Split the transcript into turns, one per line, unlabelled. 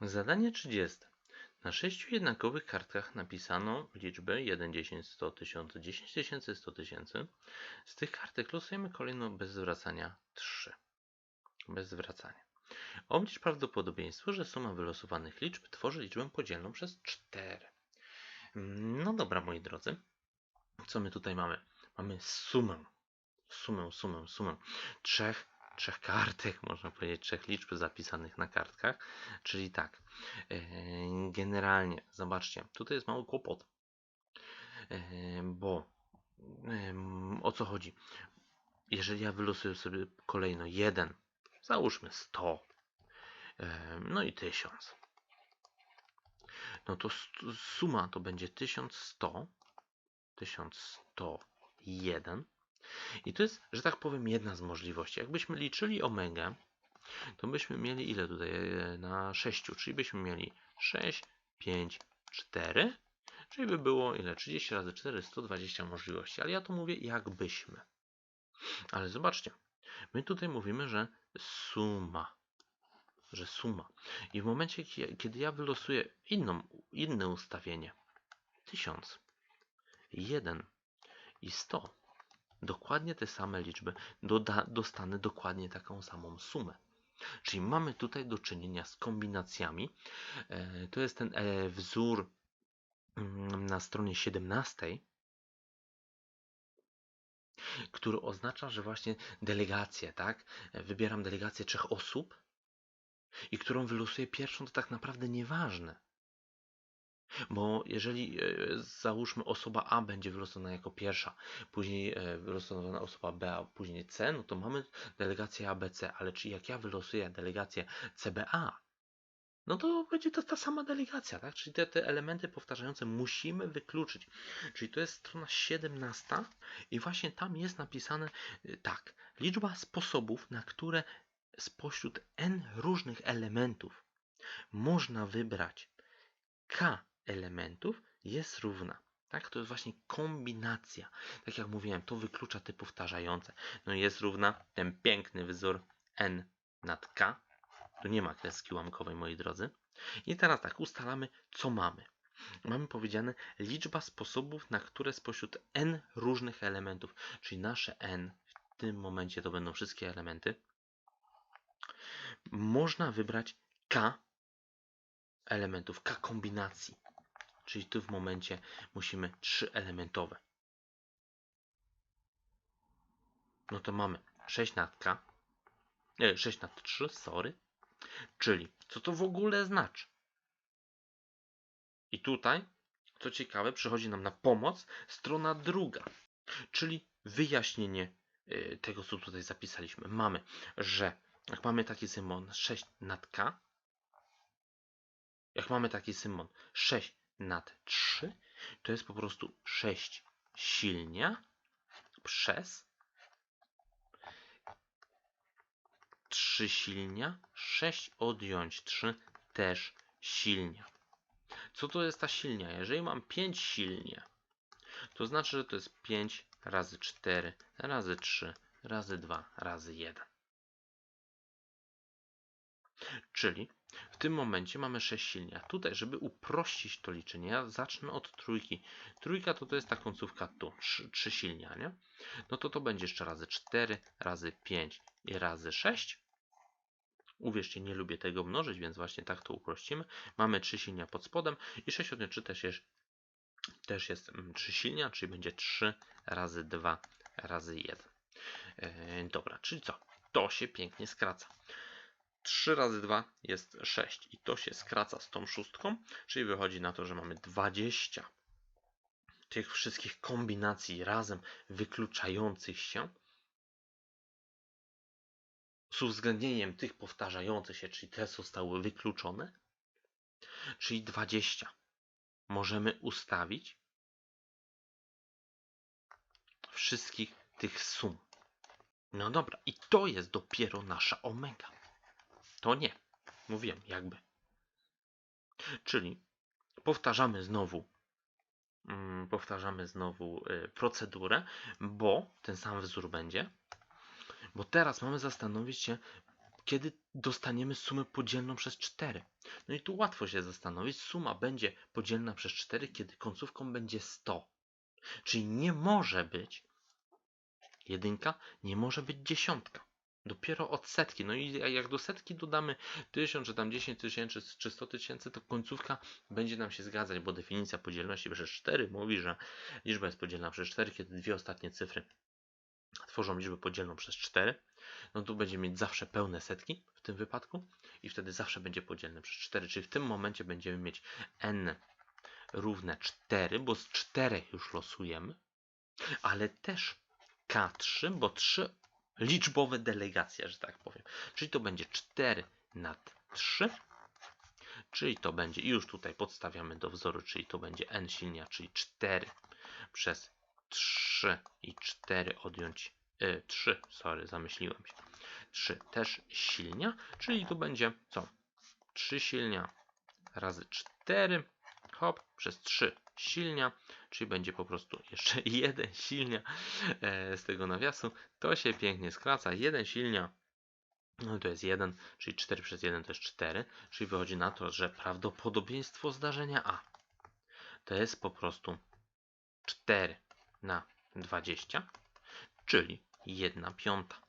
Zadanie 30. Na sześciu jednakowych kartkach napisano liczby 1, 10, 100 tysięcy, 10 tysięcy, 100 tysięcy. Z tych kartek losujemy kolejno bez zwracania 3. Bez zwracania. Oblicz prawdopodobieństwo, że suma wylosowanych liczb tworzy liczbę podzielną przez 4. No dobra, moi drodzy. Co my tutaj mamy? Mamy sumę. Sumę, sumę, sumę. Trzech trzech kartek, można powiedzieć, trzech liczb zapisanych na kartkach. Czyli tak, e, generalnie, zobaczcie, tutaj jest mały kłopot, e, bo o co chodzi? Jeżeli ja wylosuję sobie kolejno jeden, załóżmy 100, no i 1000, no to suma to będzie 1100, 1101 i to jest, że tak powiem, jedna z możliwości. Jakbyśmy liczyli omega, to byśmy mieli ile tutaj? Na 6, czyli byśmy mieli 6, 5, 4, czyli by było ile? 30 razy 4, 120 możliwości. Ale ja to mówię jakbyśmy. Ale zobaczcie, my tutaj mówimy, że suma, że suma. I w momencie, kiedy ja wylosuję inną, inne ustawienie, 1000, 1 i 100, dokładnie te same liczby, doda, dostanę dokładnie taką samą sumę. Czyli mamy tutaj do czynienia z kombinacjami. E, to jest ten e, wzór mm, na stronie 17, który oznacza, że właśnie delegację, tak? Wybieram delegację trzech osób i którą wylosuję pierwszą, to tak naprawdę nieważne. Bo jeżeli e, załóżmy osoba A będzie wylosowana jako pierwsza, później e, wylosowana osoba B, a później C, no to mamy delegację ABC, ale czy jak ja wylosuję delegację CBA, no to będzie to ta sama delegacja, tak? Czyli te, te elementy powtarzające musimy wykluczyć. Czyli to jest strona 17 i właśnie tam jest napisane e, tak. Liczba sposobów, na które spośród n różnych elementów można wybrać k elementów jest równa. Tak, to jest właśnie kombinacja. Tak jak mówiłem, to wyklucza te powtarzające. No jest równa ten piękny wzór n nad k. Tu nie ma kreski ułamkowej, moi drodzy. I teraz tak, ustalamy, co mamy. Mamy powiedziane liczba sposobów, na które spośród n różnych elementów, czyli nasze n, w tym momencie to będą wszystkie elementy, można wybrać k elementów, k kombinacji. Czyli tu w momencie musimy trzy elementowe. No to mamy 6 nad k, nie, 6 nad 3, sorry. Czyli co to w ogóle znaczy? I tutaj, co ciekawe, przychodzi nam na pomoc strona druga, czyli wyjaśnienie y, tego, co tutaj zapisaliśmy. Mamy, że jak mamy taki symbol 6 nad k, jak mamy taki symbol 6 nad 3 to jest po prostu 6 silnia przez 3 silnia, 6 odjąć 3 też silnia. Co to jest ta silnia? Jeżeli mam 5 silnia, to znaczy, że to jest 5 razy 4 razy 3 razy 2 razy 1. Czyli w tym momencie mamy 6 silnia. Tutaj, żeby uprościć to liczenie, ja zacznę od trójki. Trójka to, to jest ta końcówka tu, 3, 3 silnia, nie? No to to będzie jeszcze razy 4, razy 5 i razy 6. Uwierzcie, nie lubię tego mnożyć, więc właśnie tak to uprościmy. Mamy 3 silnia pod spodem i 6 odjąć 3 też jest, też jest 3 silnia, czyli będzie 3 razy 2 razy 1. Yy, dobra, czyli co? To się pięknie skraca. 3 razy 2 jest 6 i to się skraca z tą szóstką, czyli wychodzi na to, że mamy 20 tych wszystkich kombinacji razem wykluczających się z uwzględnieniem tych powtarzających się, czyli te zostały wykluczone, czyli 20 możemy ustawić wszystkich tych sum. No dobra, i to jest dopiero nasza omega. To nie. Mówiłem, jakby. Czyli powtarzamy znowu mm, powtarzamy znowu y, procedurę, bo ten sam wzór będzie. Bo teraz mamy zastanowić się, kiedy dostaniemy sumę podzielną przez 4. No i tu łatwo się zastanowić. Suma będzie podzielna przez 4, kiedy końcówką będzie 100. Czyli nie może być jedynka, nie może być dziesiątka. Dopiero od setki. No i jak do setki dodamy 1000, czy tam 10 tysięcy, czy 100 tysięcy, to końcówka będzie nam się zgadzać, bo definicja podzielności przez 4 mówi, że liczba jest podzielna przez 4, kiedy dwie ostatnie cyfry tworzą liczbę podzielną przez 4. No tu będzie mieć zawsze pełne setki w tym wypadku i wtedy zawsze będzie podzielne przez 4, czyli w tym momencie będziemy mieć n równe 4, bo z 4 już losujemy, ale też K3, bo 3 liczbowe delegacje, że tak powiem. Czyli to będzie 4 nad 3, czyli to będzie, już tutaj podstawiamy do wzoru, czyli to będzie n silnia, czyli 4 przez 3 i 4 odjąć y, 3, sorry, zamyśliłem się. 3 też silnia, czyli tu będzie co? 3 silnia razy 4, hop, przez 3 silnia, czyli będzie po prostu jeszcze jeden silnia e, z tego nawiasu. To się pięknie skraca. Jeden silnia no to jest 1, czyli 4 przez 1 to jest 4, czyli wychodzi na to, że prawdopodobieństwo zdarzenia A to jest po prostu 4 na 20, czyli 1 piąta.